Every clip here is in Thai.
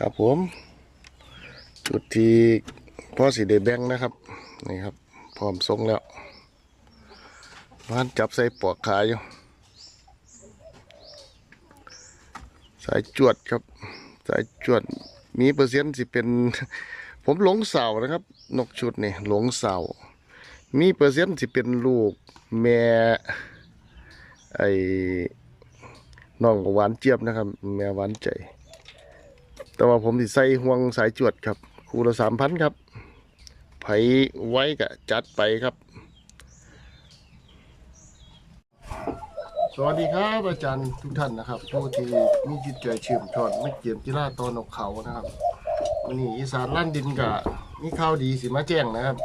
ครับผม จุดที่พ่อสีเดแบงนะครับ นี่ครับ พร้อมทรงแล้วมันจับใส่ปอกขาอยู่ สายจวดครับ สายจวดมีเปอร์เซ็นต์สิเป็น ผมหลงเสานะครับ นกชุดนี่หลงเสามีเปอร์เซ็นต์สิเป็นลูกแม่ไอ้น้องหวานเจี๊ยบนะครับ แม่หวานใจ แต่ว่าผมสิใส่ห่วงสายจวดครับ คู่ละสามพันครับ ไผไว้กะจัดไปครับ สวัสดีครับ อาจารย์ทุกท่านนะครับผู้ที่มีจิตใจเชื่อมชอนไม่เกี่ยมกีฬาตอนกเขานะครับวันนี้อีสานลั่นดินกะมีข่าวดีสิมาแจ้งนะครับ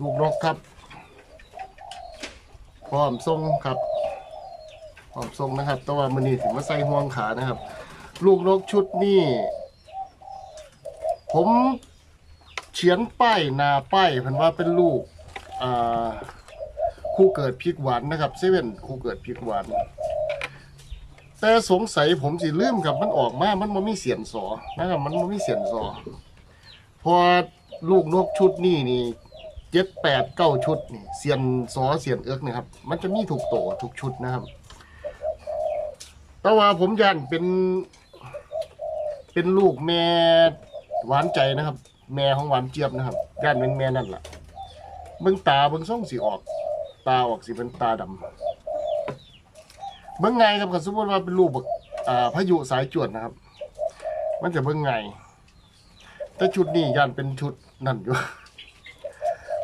ลูกนกครับพร้อมทรงครับ พร้อมทรงนะครับ แต่ว่ามันนี่ถึงมาใส่ห่วงขานะครับ ลูกนกชุดนี้ผมเขียนป้ายนาป้ายพันว่าเป็นลูกคู่เกิดพริกหวานนะครับเซเว่นคู่เกิดพริกหวานแต่สงสัยผมสิลืมกับมันออกมา มันมันมีเสียนสอนะครับมันมันมีเสียนสอพอลูกนกชุดนี้นี่เจ็ดแปดเก้าชุดนี่เสียนซอเสียนเอิกนะครับ มันจะมีถูกโตทุกชุดนะครับ แต่ว่าผมยันเป็น เป็นลูกแม่หวานใจนะครับ แม่ของหวานเจี๊ยบนะครับย่านเป็นแม่นั่นแหละเบิ้งตาเบิ้งส่องสีออก ตาออกสีเป็นตาดำเบิ้งไงครับสมมติว่าเป็นลูกแบักอ่าพายุสายจวดนะครับ มันจะเบิ้งไงแต่ชุดนี้ยันเป็นชุดนั่นอยู่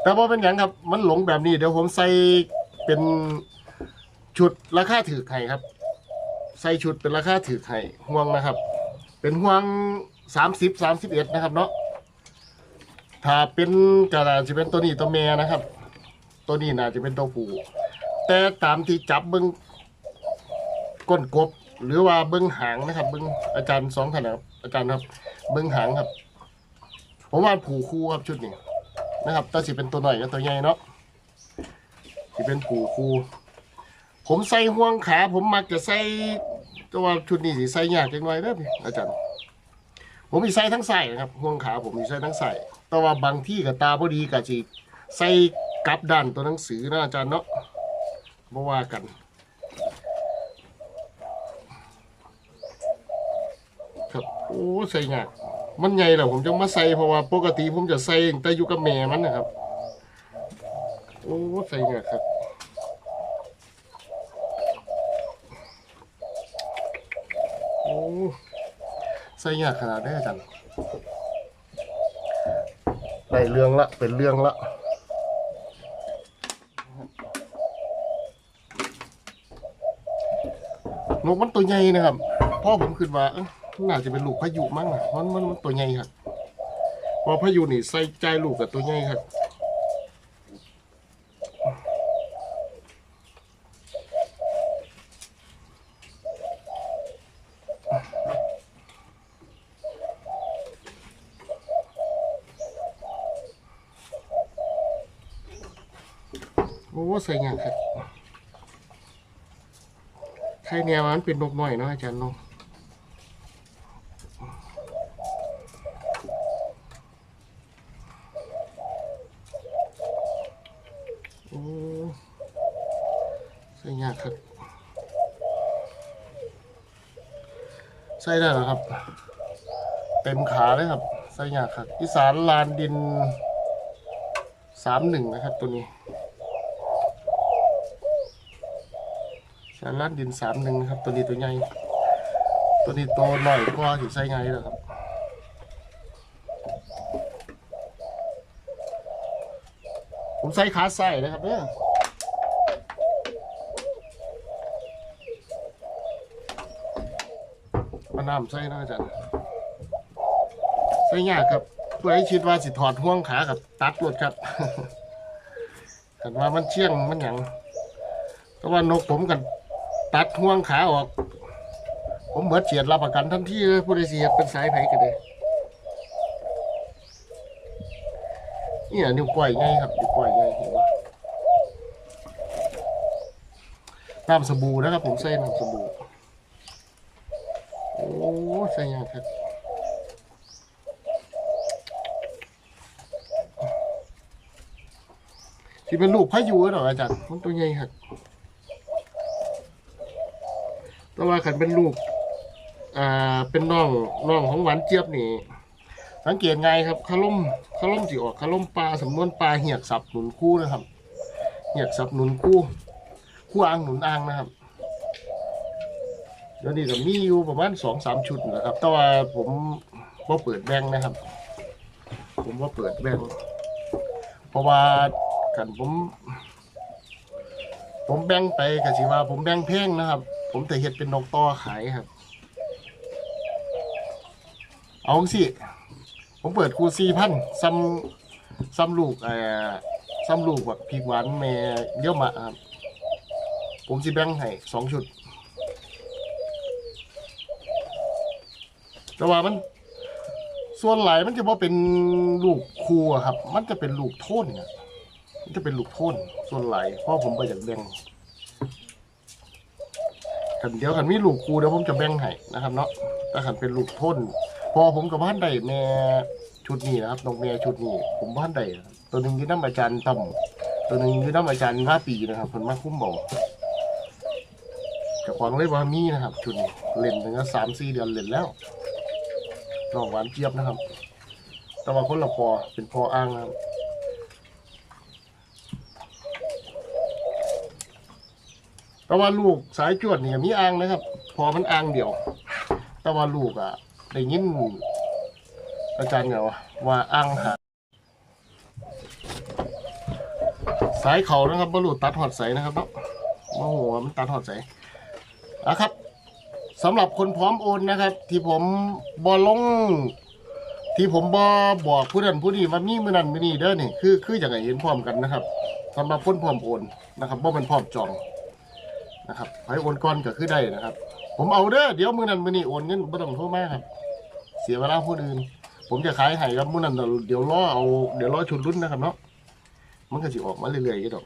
แต่ว่าเป็นอย่างครับ มันหลงแบบนี้เดี๋ยวผมใส่เป็นชุดราคาถือไข่ครับ ใส่ชุดเป็นราคาถือไข่ห่วงนะครับ เป็นห่วงสามสิบสามสิบเอ็ดนะครับเนาะถ้าเป็นกระดาษจะเป็นตัวนี้ตัวเมียนะครับ ตัวนี้น่าจะเป็นตัวผู้แต่ตามที่จับเบิ้งก้นกบ หรือว่าเบิ้งหางนะครับ เบิ้งอาจารย์สองท่านครับอาจารย์ครับ เบิ้งหางครับ ผมว่าผูคู่ครับชุดนี้นะครับตัวสิเป็นตัวหน่อยกับตัวใหญ่เนาะสิเป็นผูคู่ ผมใส่ห่วงขา ผมมักจะใส่ ตัวชุดนี้สิใส่ยากจังไงเด้อพี่อาจารย์ ผมมีใส่ทั้งใส่นะครับห่วงขาผมมีใส่ทั้งใส่แต่ว่าบางที่กับตาพอดีกับจีใส่กลับด้านตัวหนังสือนะอาจารย์เนาะมาว่ากันครับโอ้ใส่ยากมันใหญ่แหละผมจะมาใส่เพราะว่าปกติผมจะใส่แต่อยู่กับแม่มันนะครับ โอ้ใส่เนี่ยครับ โอ้ใส่ยากขนาดนี้อาจารย์ได้เรื่องละเป็นเรื่องละนกมันตัวใหญ่นะครับพ่อผมคิดว่าเอ้ยน่าจะเป็นลูกพายุมั้งอะมันมันมันตัวใหญ่ครับเพอพายุนี่ใส่ใจลูกกับตัวใหญ่ครับ โอ้ใส่งานครับใครเนี่ยมันเป็นนกหน้อยเนาะอาจารย์เนาะโอ้ใส่ยากครับ ใส่ได้หรอครับ เต็มขาเลยครับ ใส่ยากครับอีสานลานดินสามหนึ่งนะครับตัวนี้ สารลานดินสามหนึ่งครับ ตัวนี้ตัวใหญ่ ตัวนี้ตัวหน่อยก็ถึงใส่ไงแล้วครับผมใส่ขาใส่นะครับเนี่ยมาน้ำใส่นะอาจารย์ใส่ยากครับเพื่อให้คิดว่าสิถอดห่วงขากับตัดรถครับกันว่ามันเชี่ยงมันหยังแต่ว่านกผมกัน ตัดห่วงขาออก ผมเบิดเฉียดรับประกันทันทีเลยผู้ใดเสียดเป็นสายไผกันเลยนี่อะนิ้วก้อยไงครับนิ้วก้อยไงเห็นไหมน้ำสบู่นะครับ ผมใส่น้ำสบู่โอ้ใส่ยังครับที่เป็นลูกพายุเหรออาจารย์มันตัวใหญ่ครับแต่ ว่าขันเป็นลูก อ่า เป็นน้องน้องของหวานเจี๊ยบนี่ สังเกตไงครับขล่มขล่มสิออกขล่มปลาสำนวนปลาเหียกสับหนุนคู่นะครับ เหียกสับหนุนคู่ คู่อ่างหนุนอ่างนะครับเดี๋ยวนี้ก็มีอยู่ประมาณสองสามชุดนะครับ แต่ว่าผมว่าเปิดแบงนะครับ ผมว่าเปิดแบงเพราะว่ากันผม ผมแบ่งไปกสิว่าผมแบ่งเพลงนะครับ ผมแต่เฮ็ดเป็นนกต่อขายครับ เอาสิผมเปิดคูซีพันซ้ำซ้ำลูกเอ่อซ้ำลูกแบบพริกหวานแม่เยี่ยวมะครับผมสิแบ่งให้สองชุด แต่ว่ามัน ส่วนหลายมันจะว่าเป็นลูกครูอะครับ มันจะเป็นลูกโทนอะมันจะเป็นลูกโทนส่วนหลายเพราะผมไปจากแบ่ง กันเดียวกันมีลูกครูเดี๋ยวผมจะแบ่งให้นะครับเนาะแต่ขันเป็นลูกโทนพอผมกับบ้านใดแม่ชุดนี้นะครับนกแม่ชุดนี้ ผมบ้านใดตัวหนึ่งยืนน้ำอาจารย์ต่ำตัวหนึ่งยืนน้ำอาจารย์ว่าปีนะครับคนมาคุ้มบอกกับของเลยว่ามีนะครับ ชุดนี้เล่นถึงสามสี่เดือนเล่นแล้วน้องหวานเจี๊ยบนะครับ แต่ว่าคนละพอเป็นพออ้างนะครับ แต่ว่าลูกสายจวดเนี่ก็มีอ้างนะครับ พอมันอ้างเดียว แต่ว่าลูกอะได้ยินอาจารย์เหรอว่าอ้างหาสายเขานะครับบรรลุตัดหอดใสนะครับเนาะโอ้โหมันตัดหอดใสอะครับสำหรับคนพร้อมโอนนะครับ ที่ผมบอลง ที่ผมบอบอกผู้นั้นผู้นี้ว่ามีมือนั้นมือนี้เด้อนี่คือคืออย่างไรเห็นพร้อมกันนะครับสำหรับคนพร้อมโอนนะครับบ่เป็นพร้อมจอง นะครับให้โอนก่อนก็คือได้นะครับ ผมเอาเด้อเดี๋ยวมือนั้นมือนี้โอนเงินไม่ต้องโทรมาครับ เสียเวลาผู้อื่น ผมจะขายให้ครับมือนั้นเดี๋ยวรอเอาเดี๋ยวรอชุดรุ่นนะครับเนาะมันก็สิออกมาเรื่อยๆก็ดอก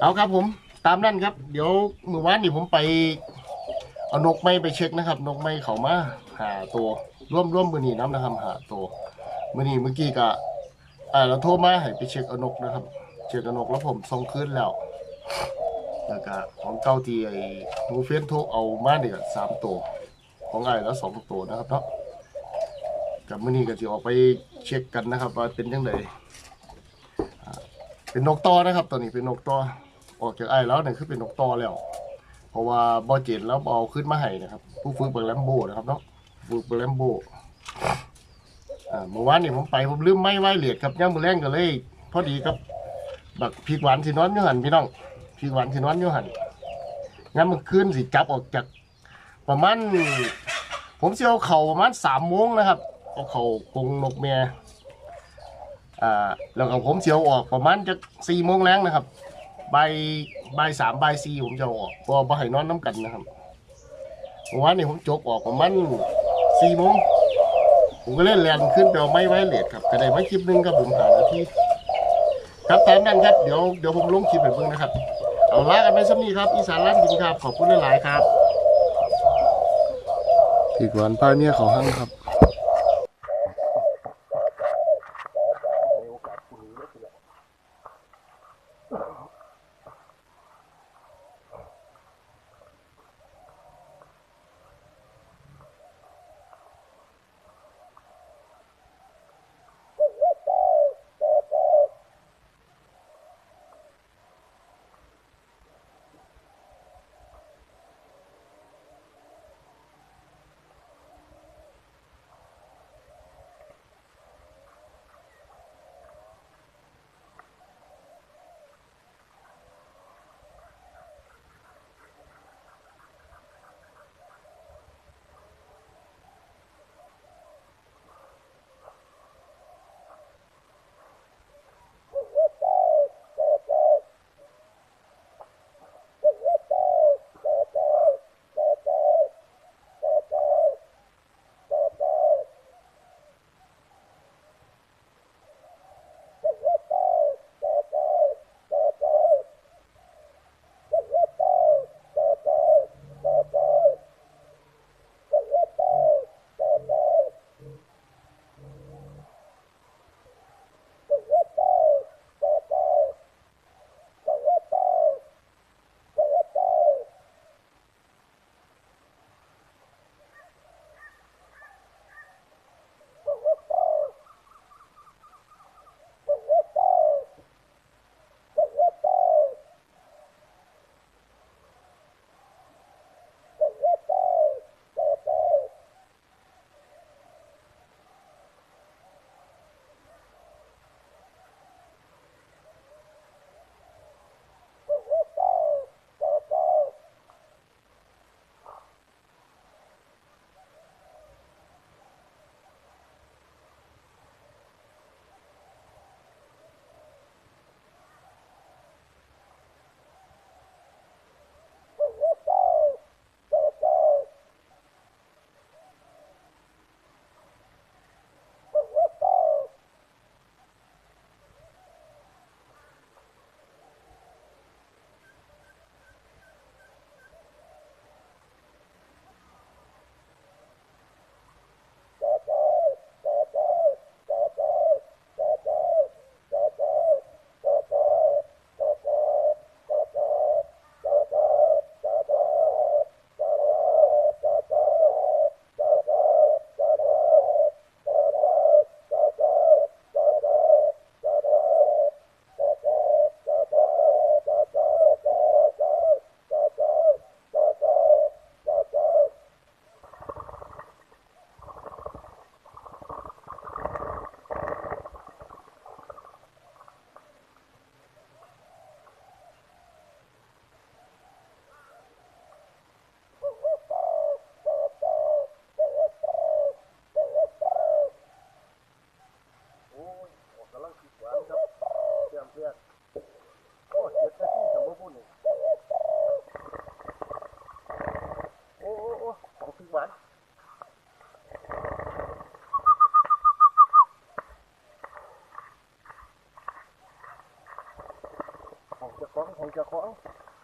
เอาครับผมตามนั้นครับ เดี๋ยวมือวานนี่ผมไปเอานกไม้ไปเช็คนะครับ นกไม้เขามาหาตัวร่วมร่วมมือนีน้ำนะครับหาตัวมือนีเมื่อกี้ก็อ่าเราโทรมาให้ไปเช็คเอานกนะครับ เช็คเอานกแล้วผมส่งคืนแล้ว แล้วก็ของเก้าที่ไอ้มูเฟนโทรเอามาเนี่ยสามตัว ของไอ้แล้วสองตัวนะครับเนาะกับมื่อนี้ก็จะออกไปเช็คกันนะครับว่าเป็นยังไงเป็นนกตอนะครับตัวนี้เป็นนกตอออกจากไอ้แล้วเนี่ยคือเป็นนกตอแล้ว เพราะว่าบอเจ็ดแล้วเอาขึ้นมาให้นะครับ ผู้ฝึกเบิร์แลมโบนะครับเนาะฝึกเบิร์แลมโบเมื่อวานนี่ผมไปผมลืมไม้ไว้เหลียดครับย่างมือแรงก็เลย พอดีครับบักพริกหวานสินอนอยู่หันพี่น้อง พริกหวานสินอนอยู่หันงั้นมันคืนสิจับออกจาก ประมาณผมเสิเอาเข่าประมาณสามโมงนะครับเอาเข่ากงนกเมียอ่าแล้วก็ผมเสียวออกประมาณจะสี่โมงแรงนะครับใบใบสามใบสี่ผมจะออกพราะว่าบ่ให้นอนน้ำกันนะครับวานนี้ผมจกออกประมาณสี่โมงผมก็เล่นแลนขึ้นไปเอาไม้ไว้เลดครับก็ได้ไม้คลิปหนึงครับผมหานาทีครับตามนั้นครับเดี๋ยวเดี๋ยวผมลงคลิปให้เบิ่งนะครับ เอาละกันไปสักนี้ครับ อีสานร้านกินครับ ขอบคุณหลาย ๆ ครับผิดหวานป้าเมียเขาหั่งครับ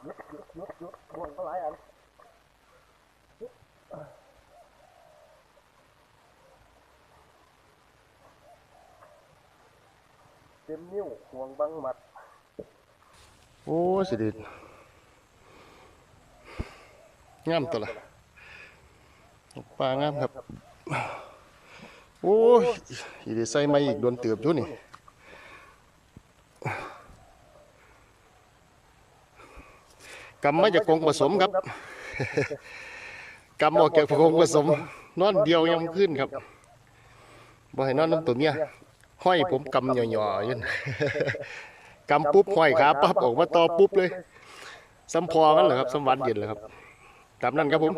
ยุดยุดยุดยุดบ่วงก็หลายอันเต็มนิ้วห่วงบังหมัด โอ้สิเด็ดงามตัวละปลางามครับ โอ้ยอีเดใส่มาอีกโดนเติบอยู่นี่ กำมาจากกงผสมครับกำออกจากกรงผสม นอนเดียวยังขึ้นครับบ่ให้นอนน้ำตัวเนี้ยห้อยผมกำหย่อๆยืนกำปุ๊บห้อยขาปั๊บออกมาต่อปุ๊บเลยสัมพอกันเหรอครับสัมวันเย็นเลยครับตามนั้นครับผม